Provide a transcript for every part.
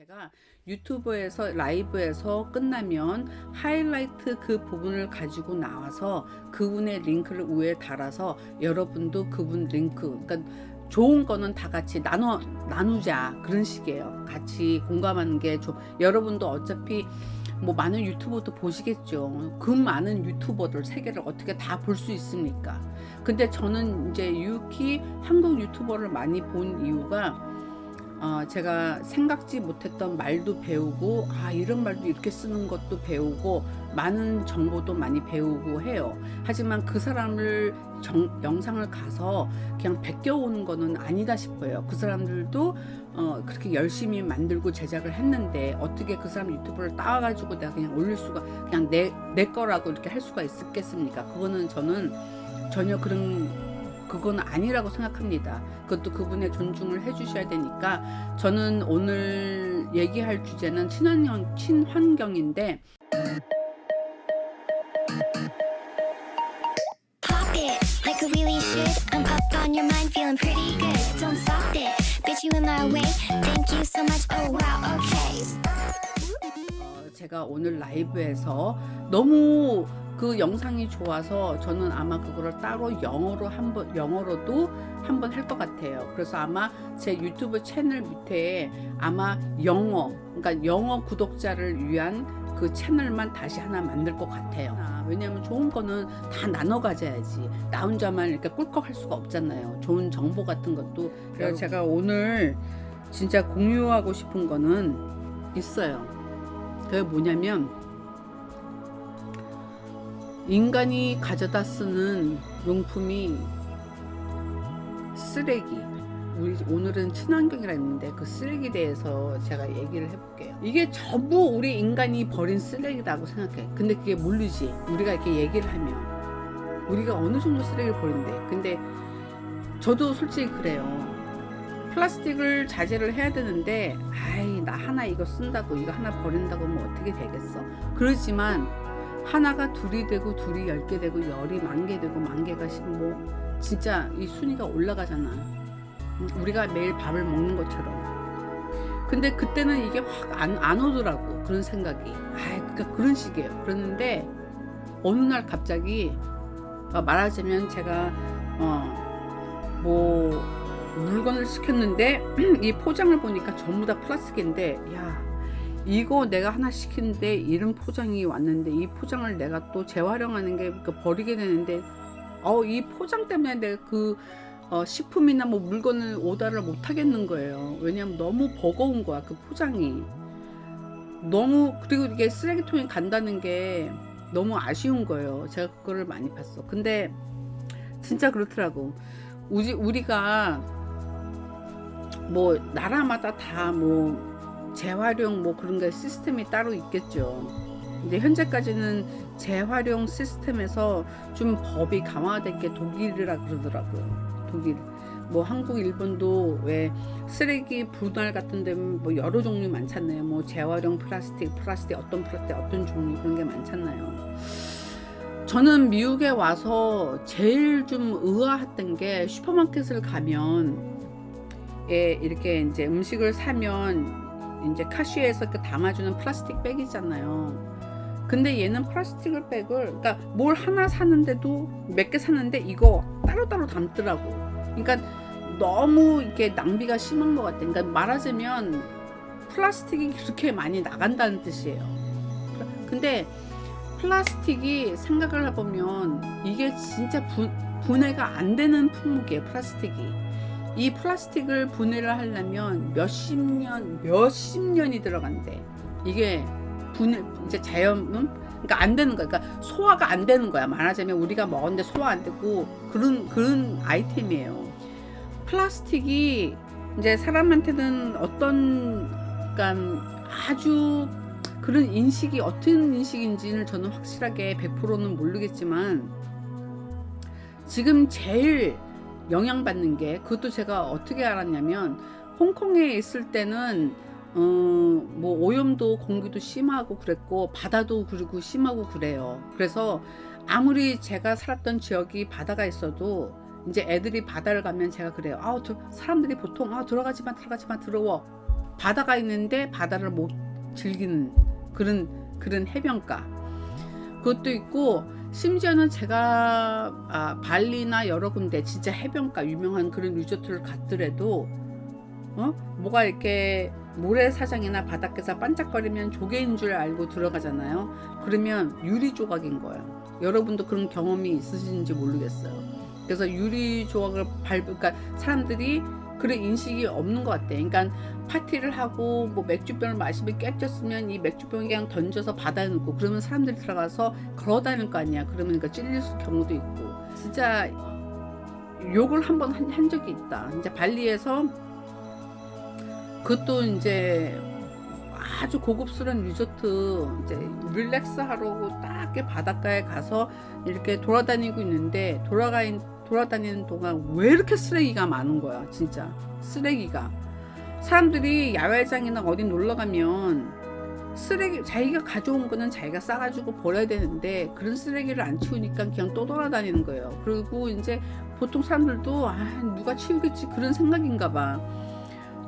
제가 유튜브에서 라이브에서 끝나면 하이라이트 그 부분을 가지고 나와서 그분의 링크를 위에 달아서 여러분도 그분 링크 그러니까 좋은 거는 다 같이 나눠 나누자 그런 식이에요. 같이 공감하는 게 좋. 여러분도 어차피 뭐 많은 유튜버도 보시겠죠. 그 많은 유튜버들 세계를 어떻게 다 볼 수 있습니까? 근데 저는 이제 유키 한국 유튜버를 많이 본 이유가 어, 제가 생각지 못했던 말도 배우고 아 이런 말도 이렇게 쓰는 것도 배우고 많은 정보도 많이 배우고 해요. 하지만 그 사람을 정, 영상을 가서 그냥 베껴오는 거는 아니다 싶어요. 그 사람들도 어, 그렇게 열심히 만들고 제작을 했는데 어떻게 그 사람 유튜브를 따와가지고 내가 그냥 올릴 수가 그냥 내, 내 거라고 이렇게 할 수가 있겠습니까? 그거는 저는 전혀 그런 그건 아니라고 생각합니다. 그것도 그분의 존중을 해주셔야 되니까 저는 오늘 얘기할 주제는 친환경 친환경인데. Oh. 어, 제가 오늘 라이브에서 너무 그 영상이 좋아서 저는 아마 그거를 따로 영어로 한번 영어로도 한번 할 것 같아요. 그래서 아마 제 유튜브 채널 밑에 아마 영어 그러니까 영어 구독자를 위한 그 채널만 다시 하나 만들 것 같아요. 아, 왜냐하면 좋은 거는 다 나눠 가져야지. 나 혼자만 이렇게 꿀꺽 할 수가 없잖아요. 좋은 정보 같은 것도. 그래서 제가 오늘 진짜 공유하고 싶은 거는 있어요. 그게 뭐냐면 인간이 가져다 쓰는 용품이 쓰레기. 우리 오늘은 친환경이라 했는데 그 쓰레기에 대해서 제가 얘기를 해볼게요. 이게 전부 우리 인간이 버린 쓰레기라고 생각해. 근데 그게 모르지. 우리가 이렇게 얘기를 하면 우리가 어느 정도 쓰레기를 버린대. 근데 저도 솔직히 그래요. 플라스틱을 자제를 해야 되는데 아이 나 하나 이거 쓴다고 이거 하나 버린다고 뭐 어떻게 되겠어? 그렇지만 하나가 둘이 되고 둘이 열 개 되고 열이 만 개 되고 만 개가 뭐 진짜 이 순위가 올라가잖아. 음, 우리가 매일 밥을 먹는 것처럼. 근데 그때는 이게 확 안 안 오더라고 그런 생각이. 아, 그러니까 그런 식이에요. 그랬는데 어느 날 갑자기 어, 말하자면 제가 어 뭐 물건을 시켰는데 이 포장을 보니까 전부 다 플라스틱인데 야 이거 내가 하나 시키는데 이런 포장이 왔는데 이 포장을 내가 또 재활용하는 게그 버리게 되는데 어 이 포장 때문에 내가 그 어, 식품이나 뭐 물건을 오다를 못 하겠는 거예요. 왜냐면 너무 버거운 거야 그 포장이. 너무 그리고 이게 쓰레기통에 간다는 게 너무 아쉬운 거예요. 제가 그거를 많이 봤어. 근데 진짜 그렇더라고. 우리 우리가 뭐 나라마다 다뭐 재활용 뭐 그런 게 시스템이 따로 있겠죠. 근데 현재까지는 재활용 시스템에서 좀 법이 강화된 게 독일이라 그러더라고요. 독일. 뭐 한국, 일본도 왜 쓰레기 분할 같은 데는 뭐 여러 종류 많잖아요. 뭐 재활용 플라스틱, 플라스틱 어떤 플라스틱 어떤 종류 그런 게 많잖아요. 저는 미국에 와서 제일 좀 의아했던 게 슈퍼마켓을 가면 예, 이렇게 이제 음식을 사면 이제 카시에서 그 담아주는 플라스틱 백이잖아요. 근데 얘는 플라스틱을 백을 그러니까 뭘 하나 사는데도 몇 개 사는데 이거 따로따로 담더라고. 그러니까 너무 이렇게 낭비가 심한 것 같아. 그러니까 말하자면 플라스틱이 그렇게 많이 나간다는 뜻이에요. 근데 플라스틱이 생각을 해보면 이게 진짜 분, 분해가 안 되는 품목이에요. 플라스틱이. 이 플라스틱을 분해를 하려면 몇십 년, 몇십 년이 들어간대. 이게 분해, 이제 자연, 음? 그러니까 안 되는 거야. 그러니까 소화가 안 되는 거야. 말하자면 우리가 먹었는데 소화 안 되고 그런, 그런 아이템이에요. 플라스틱이 이제 사람한테는 어떤, 그러니까 아주 그런 인식이 어떤 인식인지는 저는 확실하게 100%는 모르겠지만 지금 제일 영향받는 게 그것도 제가 어떻게 알았냐면 홍콩에 있을 때는 어, 뭐 오염도 공기도 심하고 그랬고 바다도 그리고 심하고 그래요. 그래서 아무리 제가 살았던 지역이 바다가 있어도 이제 애들이 바다를 가면 제가 그래요. 아, 저 사람들이 보통 아 들어가지마 들어가지마 들어워 바다가 있는데 바다를 못 즐기는 그런 그런 해변가 그것도 있고 심지어는 제가 아, 발리나 여러 군데 진짜 해변가 유명한 그런 리조트를 갔더라도 어 뭐가 이렇게 모래사장이나 바닷가에서 반짝거리면 조개인 줄 알고 들어가잖아요. 그러면 유리 조각인 거예요. 여러분도 그런 경험이 있으신지 모르겠어요. 그래서 유리 조각을 밟, 그러니까 사람들이 그런 인식이 없는 것 같아. 그러니까 파티를 하고 뭐 맥주병을 마시면 깨졌으면 이 맥주병 그냥 던져서 넣고 그러면 사람들이 들어가서 걸어 다닐 거 아니야. 그러면 그러니까 찔릴 수 경우도 있고. 진짜 욕을 한번한 적이 있다. 이제 발리에서 그것도 이제 아주 고급스러운 리조트 이제 릴렉스 하러 딱 이렇게 바닷가에 가서 이렇게 돌아다니고 있는데 돌아가 돌아다니는 동안 왜 이렇게 쓰레기가 많은 거야 진짜. 쓰레기가. 사람들이 야외장이나 어디 놀러 가면 쓰레기 자기가 가져온 거는 자기가 싸가지고 버려야 되는데 그런 쓰레기를 안 치우니까 그냥 또 돌아다니는 거예요. 그리고 이제 보통 사람들도 아 누가 치우겠지? 그런 생각인가 봐.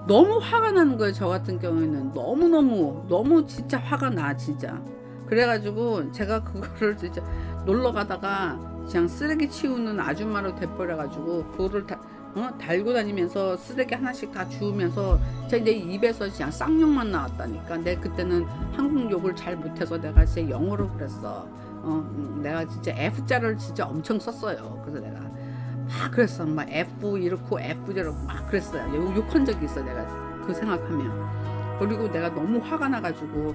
너무 화가 나는 거예요 저 같은 경우에는. 너무 너무 너무 진짜 화가 나 진짜. 그래가지고 제가 그거를 진짜 놀러 가다가 그냥 쓰레기 치우는 아줌마로 돼버려가지고 그거를 다 어? 달고 다니면서 쓰레기 하나씩 다 주우면서 제내 입에서 그냥 쌍욕만 나왔다니까. 내 그때는 한국 욕을 잘 못해서 내가 진짜 영어로 그랬어. 어, 음, 내가 진짜 F자를 진짜 엄청 썼어요. 그래서 내가 막 그랬어. 막 F 이렇고 F 저렇고 막 그랬어요. 욕- 욕한 적이 있어 내가 그 생각하면. 그리고 내가 너무 화가 나가지고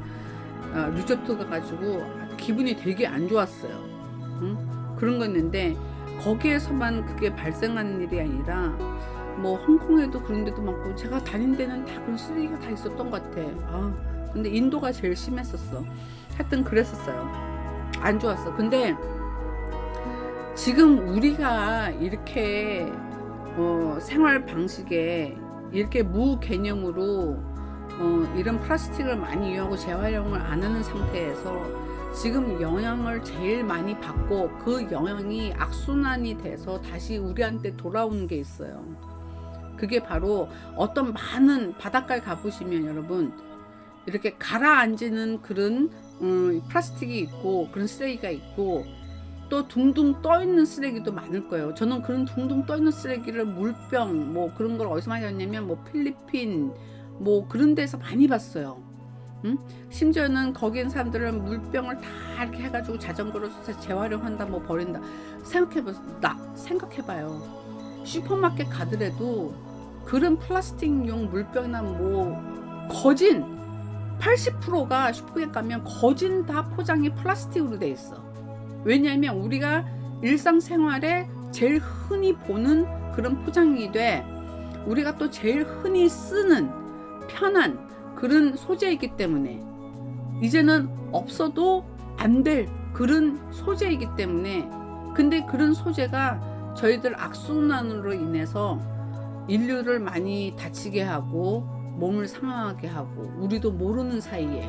어, 리조트 가가지고 기분이 되게 안 좋았어요. 응? 그런 거였는데 거기에서만 그게 발생하는 일이 아니라 뭐 홍콩에도 그런 데도 많고 제가 다닌 데는 다 그런 쓰레기가 다 있었던 것 같아. 아 근데 인도가 제일 심했었어. 하여튼 그랬었어요. 안 좋았어. 근데 지금 우리가 이렇게 어, 생활 방식에 이렇게 무개념으로 어, 이런 플라스틱을 많이 이용하고 재활용을 안 하는 상태에서 지금 영향을 제일 많이 받고 그 영향이 악순환이 돼서 다시 우리한테 돌아오는 게 있어요. 그게 바로 어떤 많은 바닷가에 가보시면 여러분 이렇게 가라앉는 그런 음, 플라스틱이 있고 그런 쓰레기가 있고 또 둥둥 떠 있는 쓰레기도 많을 거예요. 저는 그런 둥둥 떠 있는 쓰레기를 물병 뭐 그런 걸 어디서 많이 봤냐면 뭐 필리핀 뭐 그런 데서 많이 봤어요. 응? 심지어는 거기 있는 사람들은 물병을 다 이렇게 해가지고 자전거로 재활용한다 뭐 버린다. 생각해봐 나 생각해봐요. 슈퍼마켓 가더라도 그런 플라스틱용 물병이나 뭐 거진 80%가 슈퍼마켓 가면 거진 다 포장이 플라스틱으로 돼 있어. 왜냐하면 우리가 일상생활에 제일 흔히 보는 그런 포장이 돼. 우리가 또 제일 흔히 쓰는 편한 그런 소재이기 때문에. 이제는 없어도 안 될 그런 소재이기 때문에. 근데 그런 소재가 저희들 악순환으로 인해서 인류를 많이 다치게 하고 몸을 상하게 하고 우리도 모르는 사이에.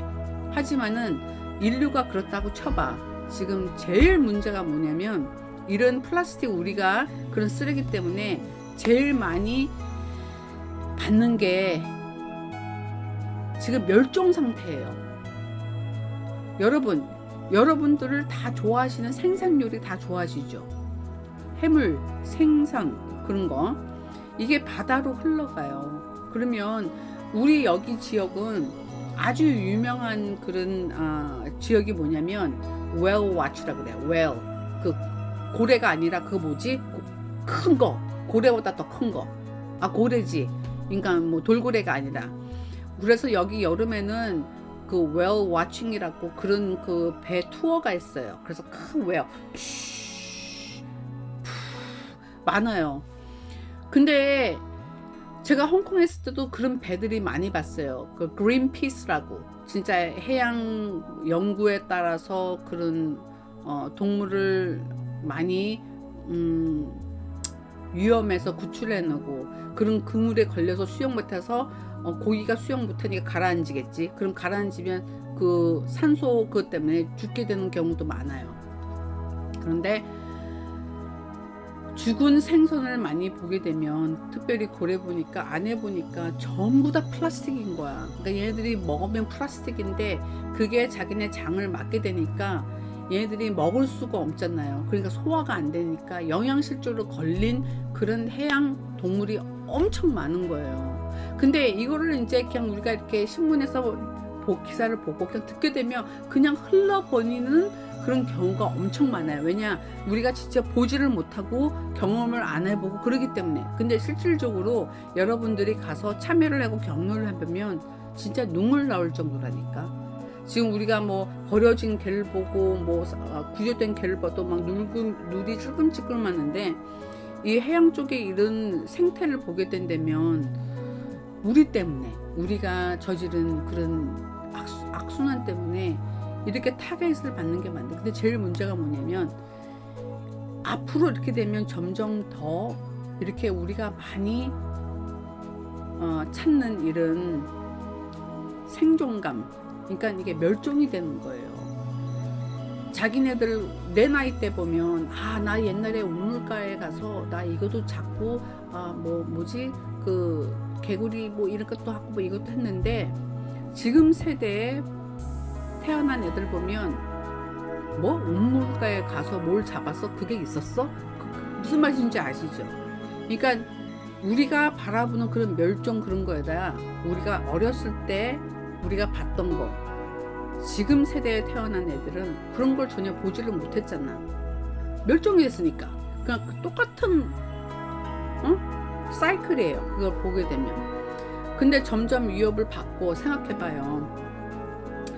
하지만은 인류가 그렇다고 쳐봐. 지금 제일 문제가 뭐냐면 이런 플라스틱 우리가 그런 쓰레기 때문에 제일 많이 받는 게 지금 멸종 상태예요. 여러분, 여러분들을 다 좋아하시는 생선 요리 다 좋아하시죠? 해물, 생선 그런 거 이게 바다로 흘러가요. 그러면 우리 여기 지역은 아주 유명한 그런 아, 지역이 뭐냐면 whale 그래요. whale 그 고래가 아니라 그 뭐지 큰 거 고래보다 더 큰 거. 아 고래지. 그러니까 뭐 돌고래가 아니라 그래서 여기 여름에는 그 웨어 와칭이라고 그런 그 배 투어가 있어요. 그래서 큰 웨어 많아요. 근데 제가 홍콩에 있을 때도 그런 배들이 많이 봤어요. 그 그린피스라고 진짜 해양 연구에 따라서 그런 어, 동물을 많이 음, 위험해서 구출해내고 그런 그물에 걸려서 수영 못해서 어, 고기가 수영 못하니까 가라앉겠지. 그럼 가라앉으면 그 산소 그것 때문에 죽게 되는 경우도 많아요. 그런데 죽은 생선을 많이 보게 되면 특별히 고래 보니까 안에 보니까 전부 다 플라스틱인 거야. 그러니까 얘네들이 먹으면 플라스틱인데 그게 자기네 장을 맞게 되니까 얘네들이 먹을 수가 없잖아요. 그러니까 소화가 안 되니까 영양실조로 걸린 그런 해양 동물이 엄청 많은 거예요. 근데 이거를 이제 그냥 우리가 이렇게 신문에서 보- 기사를 보고 그냥 듣게 되면 그냥 흘러버리는 그런 경우가 엄청 많아요. 왜냐 우리가 진짜 보지를 못하고 경험을 안 해보고 그러기 때문에. 근데 실질적으로 여러분들이 가서 참여를 하고 경험을 해보면 진짜 눈물 나올 정도라니까. 지금 우리가 뭐 버려진 개를 보고 뭐 아, 구조된 개를 봐도 막 눈이 찔끔찔끔 하는데 이 해양 쪽에 이런 생태를 보게 된다면 우리 때문에 우리가 저지른 그런 악수, 악순환 때문에 이렇게 타겟을 받는 게 맞는데 근데 제일 문제가 뭐냐면 앞으로 이렇게 되면 점점 더 이렇게 우리가 많이 어, 찾는 이런 생존감 그러니까 이게 멸종이 되는 거예요. 자기네들 내 나이 때 보면 아 나 옛날에 우물가에 가서 나 이것도 잡고 아 뭐 뭐지? 그 개구리 뭐 이런 것도 하고 뭐 이것도 했는데 지금 세대에 태어난 애들 보면 뭐 우물가에 가서 뭘 잡았어? 그게 있었어? 그- 무슨 말인지 아시죠? 그러니까 우리가 바라보는 그런 멸종 그런 거에다 우리가 어렸을 때 우리가 봤던 거 지금 세대에 태어난 애들은 그런 걸 전혀 보지를 못했잖아. 멸종이 됐으니까. 그냥 그 똑같은 어? 사이클이에요. 그걸 보게 되면. 근데 점점 위협을 받고 생각해봐요.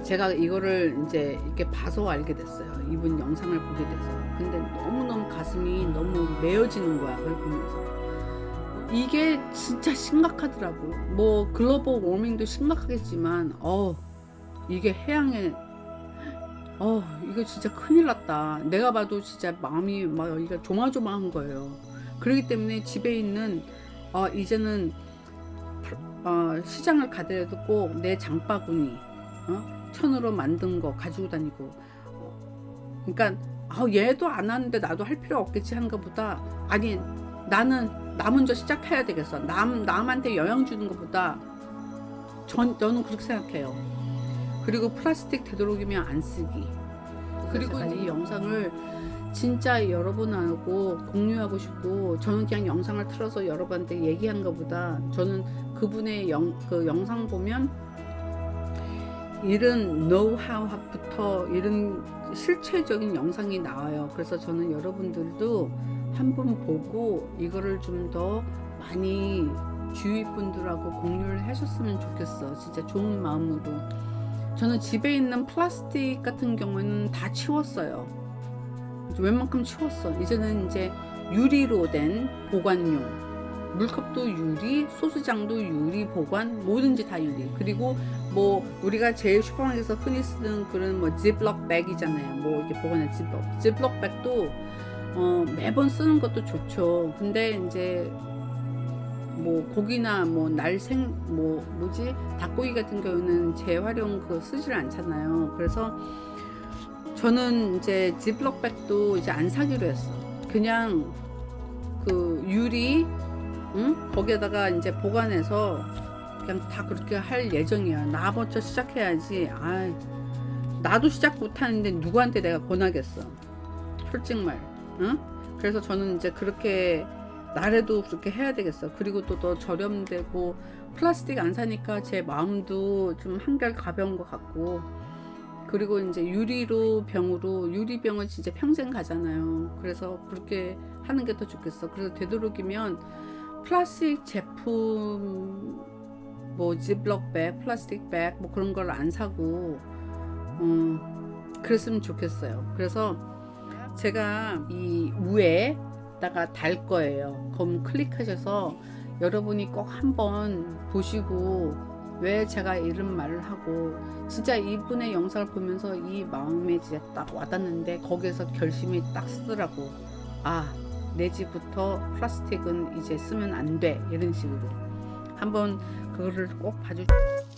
제가 이거를 이제 이렇게 봐서 알게 됐어요. 이분 영상을 보게 돼서. 근데 너무너무 가슴이 너무 메어지는 거야. 그걸 보면서. 이게 진짜 심각하더라고. 뭐 글로벌 워밍도 심각하겠지만, 어 이게 해양에 어 이거 진짜 큰일 났다. 내가 봐도 진짜 마음이 막 여기가 조마조마한 거예요. 그렇기 때문에 집에 있는 어 이제는 어, 시장을 가더라도 꼭 내 장바구니 어? 천으로 만든 거 가지고 다니고 어, 그러니까 아, 얘도 안 하는데 나도 할 필요 없겠지 하는 것보다 아니 나는 나 먼저 시작해야 되겠어 남 남한테 영향 주는 것보다 전 저는 그렇게 생각해요 그리고 플라스틱 되도록이면 안 쓰기 그리고 제가 이 영상을 진짜 여러분하고 공유하고 싶고 저는 그냥 영상을 틀어서 여러분한테 얘기하는 것보다 저는 그분의 영, 그 영상 보면 이런 노하우부터 이런 실체적인 영상이 나와요. 그래서 저는 여러분들도 한번 보고 이거를 좀 더 많이 주위 분들하고 공유를 하셨으면 좋겠어. 진짜 좋은 마음으로. 저는 집에 있는 플라스틱 같은 경우는 다 치웠어요. 웬만큼 치웠어. 이제는 이제 유리로 된 보관용. 물컵도 유리, 소주장도 유리 보관, 뭐든지 다 유리. 그리고 뭐 우리가 제일 슈퍼마켓에서 흔히 쓰는 그런 뭐 지블럭 백이잖아요. 뭐 이렇게 보관할 지블럭. 지블럭 백도 어, 매번 쓰는 것도 좋죠. 근데 이제 뭐 고기나 뭐 날생 뭐 뭐지 닭고기 같은 경우는 재활용 그 쓰질 않잖아요. 그래서 저는 이제 지블럭 백도 이제 안 사기로 했어. 그냥 그 유리 응? 거기에다가 이제 보관해서 그냥 다 그렇게 할 예정이야. 나 먼저 시작해야지. 아, 나도 시작 못하는데 누구한테 내가 권하겠어. 솔직 말. 응? 그래서 저는 이제 그렇게 나래도 그렇게 해야 되겠어. 그리고 또 더 저렴되고 플라스틱 안 사니까 제 마음도 좀 한결 가벼운 것 같고 그리고 이제 유리로 병으로 유리병은 진짜 평생 가잖아요. 그래서 그렇게 하는 게 더 좋겠어. 그래서 되도록이면 플라스틱 제품 뭐 지블럭 백, 플라스틱 백 뭐 그런 걸 안 사고 음, 그랬으면 좋겠어요. 그래서 제가 이 위에 다가 달 거예요. 그럼 클릭하셔서 여러분이 꼭 한번 보시고 왜 제가 이런 말을 하고 진짜 이분의 영상을 보면서 이 마음에 진짜 딱 와닿는데 거기에서 결심이 딱 쓰더라고. 아, 내 집부터 플라스틱은 이제 쓰면 안 돼. 이런 식으로. 한번 그거를 꼭 봐주. makes